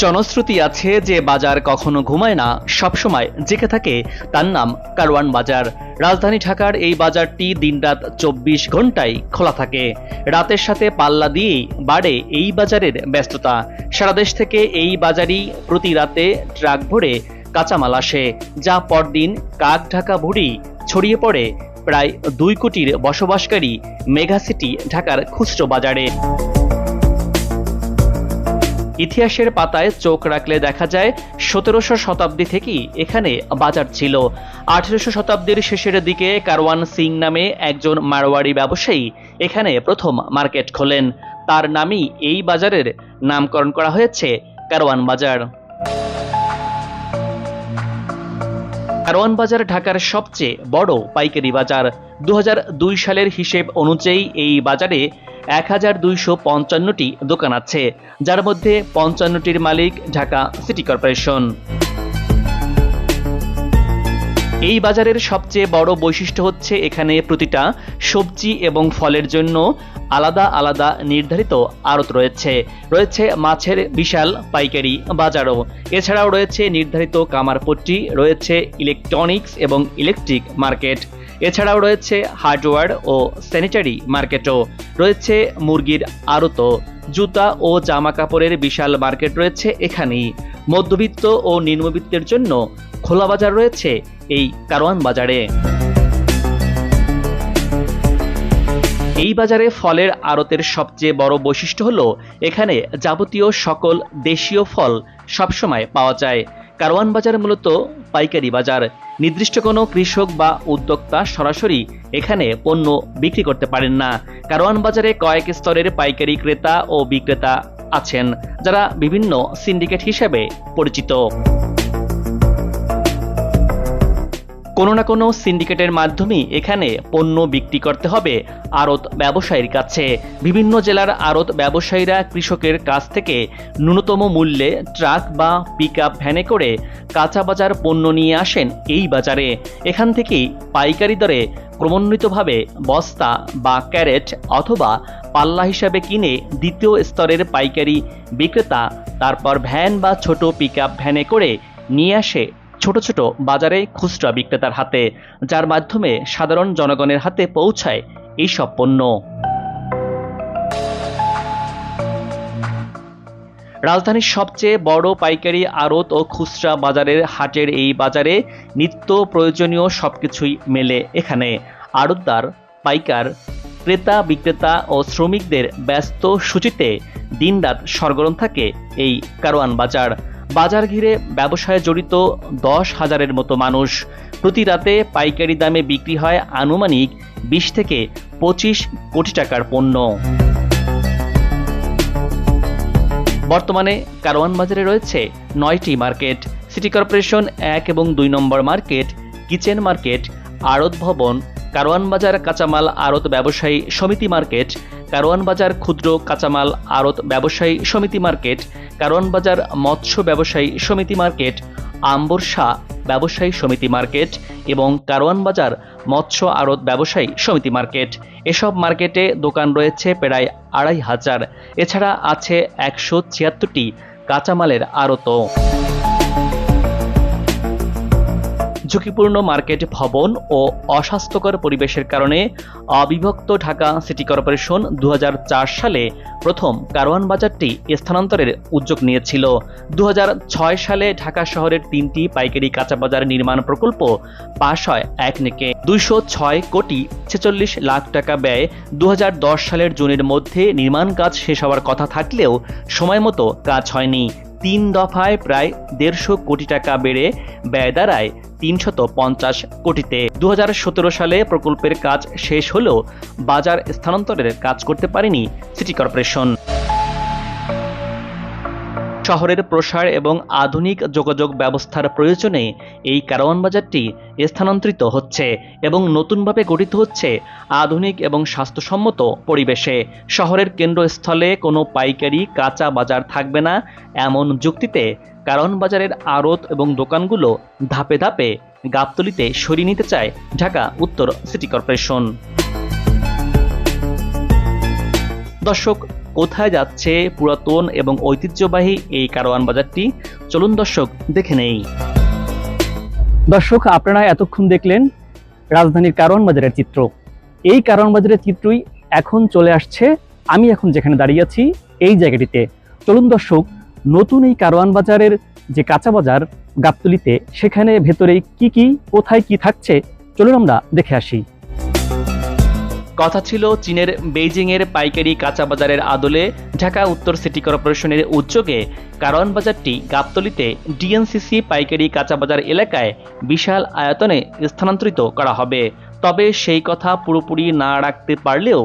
জনশ্রুতি আছে যে বাজার কখনো ঘুমায় না, সবসময় জেগে থাকে তার নাম কারওয়ান বাজার। রাজধানী ঢাকার এই বাজারটি দিনরাত চব্বিশ ঘন্টায় খোলা থাকে। রাতের সাথে পাল্লা দিয়েই বাড়ে এই বাজারের ব্যস্ততা। সারা দেশ থেকে এই বাজারই প্রতি রাতে ট্রাক ভরে কাঁচামাল আসে, যা পরদিন কাক ঢাকা ভুড়ি ছড়িয়ে পড়ে প্রায় দুই কোটির বসবাসকারী মেগাসিটি ঢাকার খুচরো বাজারে। ইতিহাসের পাতায় চোখ রাখলে দেখা যায় সতেরোশো শতাব্দী থেকেই এখানে বাজার ছিল। আঠেরোশো শতাব্দীর শেষের দিকে কারওয়ান সিং নামে একজন মারোয়াড়ি ব্যবসায়ী এখানে প্রথম মার্কেট খোলেন। তার নামই এই বাজারের নামকরণ করা হয়েছে কারওয়ান বাজার। কারওয়ান বাজার ঢাকার সবচেয়ে বড় পাইকারি বাজার। দু হাজার দুই সালের হিসেব অনুযায়ী এই বাজারে এক হাজার দুইশো পঞ্চান্নটি দোকান আছে, যার মধ্যে পঞ্চান্নটির মালিক ঢাকা সিটি কর্পোরেশন। এই বাজারের সবচেয়ে বড় বৈশিষ্ট্য হচ্ছে এখানে প্রতিটা সবজি এবং ফলের জন্য আলাদা আলাদা নির্ধারিত আড়ত রয়েছে। রয়েছে মাছের বিশাল পাইকারি বাজারও। এছাড়াও রয়েছে নির্ধারিত কামারপট্টি রয়েছে ইলেকট্রনিক্স এবং ইলেকট্রিক মার্কেট এছাড়াও রয়েছে হার্ডওয়্যার ও স্যানিটারি মার্কেটও রয়েছে মুরগির আড়ত। জুতা ও জামা কাপড়ের বিশাল মার্কেট রয়েছে এখানেই। মধ্যবিত্ত ও নিম্নবিত্তের জন্য খোলা বাজার রয়েছে এই কারওয়ান বাজারে। এই বাজারে ফলের আড়তের সবচেয়ে বড় বৈশিষ্ট্য হলো এখানে যাবতীয় সকল দেশীয় ফল সবসময় পাওয়া যায়। কারওয়ান বাজার মূলত পাইকারি বাজার। নির্দিষ্ট কোনো কৃষক বা উদ্যোক্তা সরাসরি এখানে পণ্য বিক্রি করতে পারেন না। কারওয়ান বাজারে কয়েক স্তরের পাইকারি ক্রেতা ও বিক্রেতা আছেন, যারা বিভিন্ন সিন্ডিকেট হিসেবে পরিচিত। কোনো না কোনো সিন্ডিকেটের মাধ্যমেই এখানে পণ্য বিক্রি করতে হবে আড়ত ব্যবসায়ীর কাছে। বিভিন্ন জেলার আড়ত ব্যবসায়ীরা কৃষকের কাছ থেকে ন্যূনতম মূল্যে ট্রাক বা পিক ভ্যানে করে কাঁচা বাজার পণ্য নিয়ে আসেন এই বাজারে। এখান থেকেই পাইকারি দরে ক্রমান্বিতভাবে বস্তা বা ক্যারেট অথবা পাল্লা হিসাবে কিনে দ্বিতীয় স্তরের পাইকারি বিক্রেতা, তারপর ভ্যান বা ছোট পিক ভ্যানে করে নিয়ে আসে ছোট ছোট বাজারে খুচরা বিক্রেতার হাতে, যার মাধ্যমে সাধারণ জনগণের হাতে পৌঁছায় এইসব পণ্য। রাজধানীর সবচেয়ে বড় পাইকারি আড়ত ও খুচরা বাজারের হাটের এই বাজারে নিত্য প্রয়োজনীয় সবকিছুই মেলে এখানে। আড়তদার, পাইকার, ক্রেতা, বিক্রেতা ও শ্রমিকদের ব্যস্ত সূচিতে দিনরাত সরগরম থাকে এই কারওয়ান বাজার। বাজার ঘিরে ব্যবসায় জড়িত দশ হাজারের মতো মানুষ প্রতি রাতে পাইকারি দামে বিক্রি হয় আনুমানিক বিশ থেকে পঁচিশ কোটি টাকার পণ্য। বর্তমানে কারওয়ান বাজারে রয়েছে নয়টি মার্কেট, সিটি কর্পোরেশন এক এবং দুই নম্বর মার্কেট, কিচেন মার্কেট, আড়ত ভবন, কারওয়ান বাজার কাঁচামাল আড়ত ব্যবসায়ী সমিতি মার্কেট কারওয়ান বাজার ক্ষুদ্র কাঁচামাল আড়ত ব্যবসায়ী সমিতি মার্কেট, কারওয়ান বাজার মৎস্য ব্যবসায়ী সমিতি মার্কেট আম্বরশা ব্যবসায়ী সমিতি মার্কেট এবং কারওয়ান বাজার মৎস্য আড়ত ব্যবসায়ী সমিতি মার্কেট। এসব মার্কেটে দোকান রয়েছে প্রায় আড়াই হাজার। এছাড়া আছে একশো ছিয়াত্তরটি কাঁচামালের আড়তও ঝুঁকিপূর্ণ মার্কেট, ভবন ও অস্বাস্থ্যকর পরিবেশের কারণে অবিভক্ত ঢাকা সিটি কর্পোরেশন দু হাজার চার সালে প্রথম কারওয়ান বাজারটি স্থানান্তরের উদ্যোগ নিয়েছিল। দু হাজার ছয় সালে ঢাকা শহরের তিনটি পাইকারি কাঁচা বাজার নির্মাণ প্রকল্প পাশ হয় এক নেকে। দুইশো ছয় কোটি ছেচল্লিশ লাখ টাকা ব্যয় দু হাজার দশ সালের জুনের মধ্যে নির্মাণ কাজ শেষ হওয়ার কথা থাকলেও সময় মতো কাজ হয়নি। তিন দফায় প্রায় দেড়শো কোটি টাকা বেড়ে ব্যয় দাঁড়ায় তিনশত পঞ্চাশ কোটিতে। দু হাজার সতেরো সালে প্রকল্পের কাজ শেষ হলেও বাজার স্থানান্তরের কাজ করতে পারেনি সিটি কর্পোরেশন। শহরের প্রসার এবং আধুনিক যোগাযোগ ব্যবস্থার প্রয়োজনে এই কারওয়ান বাজারটি স্থানান্তরিত হচ্ছে এবং নতুনভাবে গঠিত হচ্ছে আধুনিক এবং স্বাস্থ্যসম্মত পরিবেশে। শহরের কেন্দ্রস্থলে কোনো পাইকারি কাঁচা বাজার থাকবে না এমন যুক্তিতে কারওয়ান বাজারের আড়ত এবং দোকানগুলো ধাপে ধাপে গাবতলিতে সরিয়ে নিতে চায় ঢাকা উত্তর সিটি কর্পোরেশন। দর্শক কোথায় যাচ্ছে পুরাতন এবং ঐতিহ্যবাহী এই কারওয়ান বাজারটি? চলুন দর্শক, দেখে নেই। দর্শক, আপনারা এতক্ষণ দেখলেন রাজধানীর কারওয়ান বাজারের চিত্র। এই কারওয়ান বাজারের চিত্রই এখন চলে আসছে। আমি এখন যেখানে দাঁড়িয়ে আছি, এই জায়গাটিতে। চলুন দর্শক, নতুন এই কারওয়ান বাজারের যে কাঁচা বাজার গাবতলিতে, সেখানে ভেতরে কি কি, কোথায় কি থাকছে, চলুন আমরা দেখে আসি। কথা ছিল চীনের বেইজিং এর পাইকারি কাঁচা বাজারের আদলে ঢাকা উত্তর সিটি কর্পোরেশনের উদ্যোগে কারওয়ান বাজারটি গাবতলিতে ডিএনসিসি পাইকারি কাঁচা বাজার এলাকায় বিশাল আয়তনে স্থানান্তরিত করা হবে। তবে সেই কথা পুরোপুরি না রাখতে পারলেও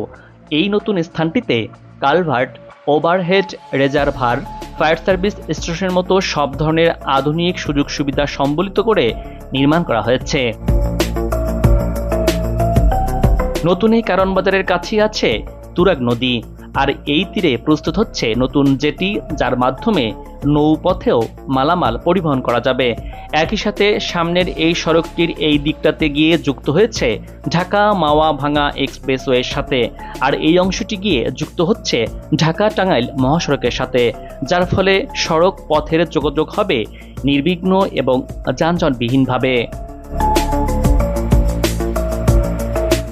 এই নতুন স্থানটিতে culvert, overhead, reservoir, fire service স্টেশনের মতো সব ধরনের আধুনিক সুযোগ সুবিধা সম্বলিত করে নির্মাণ করা হয়েছে। নতুন এই কারণ বাজারের কাছেই আছে তুরাগ নদী। আর এই তীরে প্রস্তুত হচ্ছে নতুন জেটি, যার মাধ্যমে নৌপথেও মালামাল পরিবহন করা যাবে। একই সাথে সামনের এই সড়কটির এই দিকটাতে গিয়ে যুক্ত হয়েছে ঢাকা মাওয়া ভাঙা এক্সপ্রেসওয়ের সাথে। আর এই অংশটি গিয়ে যুক্ত হচ্ছে ঢাকা টাঙ্গাইল মহাসড়কের সাথে, যার ফলে সড়ক পথের যোগাযোগ হবে নির্বিঘ্ন এবং যানজটবিহীনভাবে।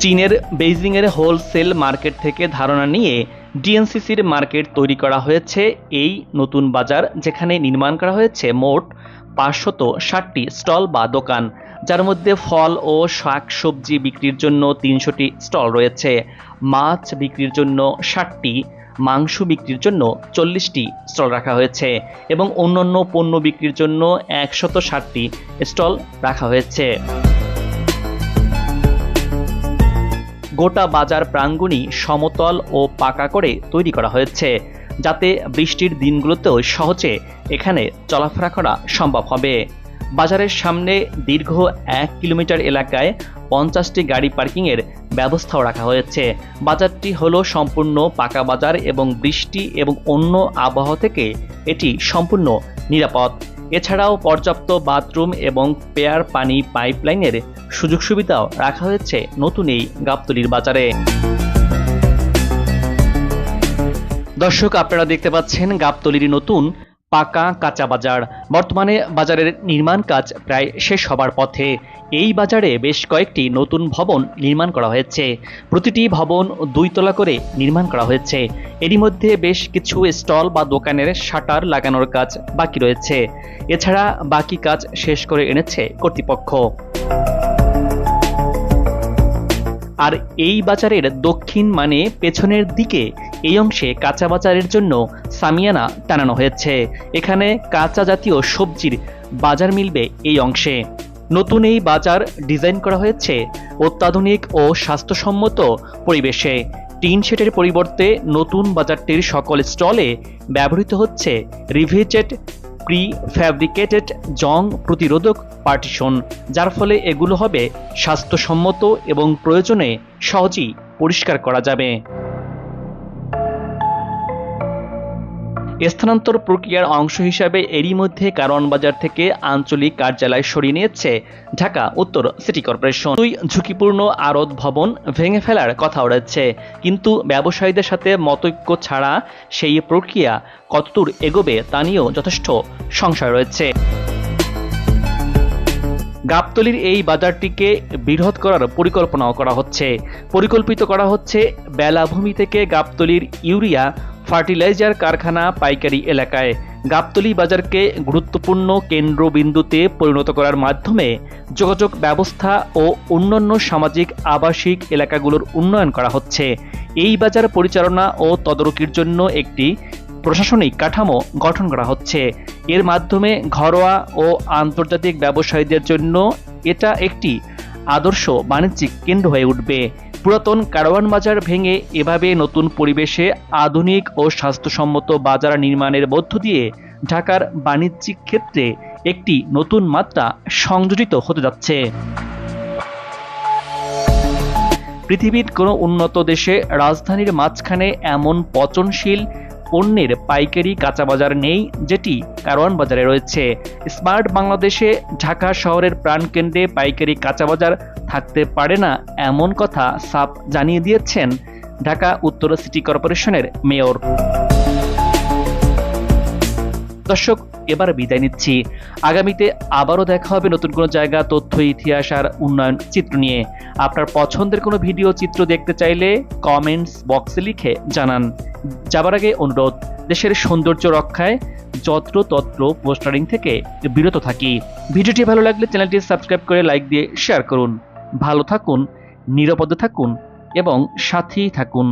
চীনের বেইজিংয়ের হোলসেল মার্কেট থেকে ধারণা নিয়ে ডিএনসিসির মার্কেট তৈরি করা হয়েছে। এই নতুন বাজার যেখানে নির্মাণ করা হয়েছে মোট পাঁচশত ষাটটি স্টল বা দোকান, যার মধ্যে ফল ও শাক সবজি বিক্রির জন্য তিনশোটি স্টল রয়েছে। মাছ বিক্রির জন্য ষাটটি, মাংস বিক্রির জন্য চল্লিশটি স্টল রাখা হয়েছে এবং অন্যান্য পণ্য বিক্রির জন্য একশত ষাটটি স্টল রাখা হয়েছে। গোটা বাজার প্রাঙ্গণই সমতল ও পাকা করে তৈরি করা হয়েছে, যাতে বৃষ্টির দিনগুলোতেও সহজে এখানে চলাফেরা করা সম্ভব হবে। বাজারের সামনে দীর্ঘ এক কিলোমিটার এলাকায় পঞ্চাশটি গাড়ি পার্কিংয়ের ব্যবস্থাও রাখা হয়েছে। বাজারটি হলো সম্পূর্ণ পাকা বাজার এবং বৃষ্টি এবং অন্য আবহাওয়া থেকে এটি সম্পূর্ণ নিরাপদ। এছাড়াও পর্যাপ্ত বাথরুম এবং পেয়ার পানি পাইপলাইনের সুযোগ সুবিধাও রাখা হয়েছে নতুন এই গাবতলির বাজারে। দর্শক, আপনারা দেখতে পাচ্ছেন গাবতলির নতুন পাকা কাঁচা বাজার। বর্তমানে বাজারের নির্মাণ কাজ প্রায় শেষ হবার পথে। এই বাজারে বেশ কয়েকটি নতুন ভবন নির্মাণ করা হয়েছে। প্রতিটি ভবন দুই তলা করে নির্মাণ করা হয়েছে। এরই মধ্যে বেশ কিছু স্টল বা দোকানের শাটার লাগানোর কাজ বাকি রয়েছে। এছাড়া বাকি কাজ শেষ করে এনেছে কর্তৃপক্ষ। আর এই বাজারের দক্ষিণ মানে পেছনের দিকে এই অংশে কাঁচা বাজারের জন্য সামিয়ানা টানানো হয়েছে। এখানে কাঁচা জাতীয় সবজির বাজার মিলবে এই অংশে। নতুন এই বাজার ডিজাইন করা হয়েছে অত্যাধুনিক ও স্বাস্থ্যসম্মত পরিবেশে। টিন শেটের পরিবর্তে নতুন বাজারটির সকল স্টলে ব্যবহৃত হচ্ছে রিভেটেড প্রি ফ্যাব্রিকেটেড জং প্রতিরোধক পার্টিশন, যার ফলে এগুলো হবে স্বাস্থ্যসম্মত এবং প্রয়োজনে সহজেই পরিষ্কার করা যাবে। স্থানান্তর প্রক্রিয়ার অংশ হিসাবে এরই মধ্যে কারওয়ান বাজার থেকে আঞ্চলিক কার্যালয় সরিয়ে নিয়েছে ঢাকা উত্তর সিটি কর্পোরেশন। দুই ঝুঁকিপূর্ণ আরত ভবন ভেঙে ফেলার কথা উড়াচ্ছে কিন্তু ব্যবসায়ীদের সাথে মতৈক্য ছাড়া সেই প্রক্রিয়া কতদূর এগোবে তা নিয়েও যথেষ্ট সংশয় রয়েছে। গাবতলির এই বাজারটিকে বৃহৎ করার পরিকল্পনাও করা হচ্ছে। পরিকল্পিত করা হচ্ছে বেলাভূমি থেকে গাবতলির ইউরিয়া ফার্টিলাইজার কারখানা পাইকারি এলাকায়। গাবতলি বাজারকে গুরুত্বপূর্ণ কেন্দ্রবিন্দুতে পরিণত করার মাধ্যমে যোগাযোগ ব্যবস্থা ও অন্যান্য সামাজিক, আবাসিক এলাকাগুলোর উন্নয়ন করা হচ্ছে। এই বাজার পরিচালনা ও তদারকির জন্য একটি প্রশাসনিক কাঠামো গঠন করা হচ্ছে। এর মাধ্যমে ঘরোয়া ও আন্তর্জাতিক ব্যবসায়ীদের জন্য এটা একটি আদর্শ বাণিজ্যিক কেন্দ্র হয়ে উঠবে। পুরাতন কারওয়ান বাজার ভেঙে এভাবে নতুন পরিবেশে আধুনিক ও স্বাস্থ্যসম্মত বাজার নির্মাণের মধ্য দিয়ে ঢাকার বাণিজ্যিক ক্ষেত্রে একটি নতুন মাত্রা সংযোজিত হতে যাচ্ছে। পৃথিবীর কোনো উন্নত দেশে রাজধানীর মাঝখানে এমন পচনশীল পণ্যের পাইকারি কাঁচা বাজার নেই, যেটি কারওয়ান বাজারে রয়েছে। স্মার্ট বাংলাদেশে ঢাকা শহরের প্রাণকেন্দ্রে পাইকারি কাঁচা বাজার থাকতে পারে না এমন কথা সাপ জানিয়ে দিয়েছেন ঢাকা উত্তর সিটি কর্পোরেশনের মেয়র। দর্শক, এবার বিদায় নিচ্ছি। আগামীতে আবারও দেখা হবে নতুন কোনো জায়গা, তথ্য, ইতিহাস আর উন্নয়ন চিত্র নিয়ে। আপনার পছন্দের কোনো ভিডিও চিত্র দেখতে চাইলে কমেন্টস বক্সে লিখে জানান। যাবার আগে অনুরোধ, দেশের সৌন্দর্য রক্ষায় যত্র তত্র পোস্টারিং থেকে বিরত থাকি। ভিডিওটি ভালো লাগলে চ্যানেলটি সাবস্ক্রাইব করে লাইক দিয়ে শেয়ার করুন। ভালো থাকুন, নিরাপদে থাকুন এবং সাথেই থাকুন।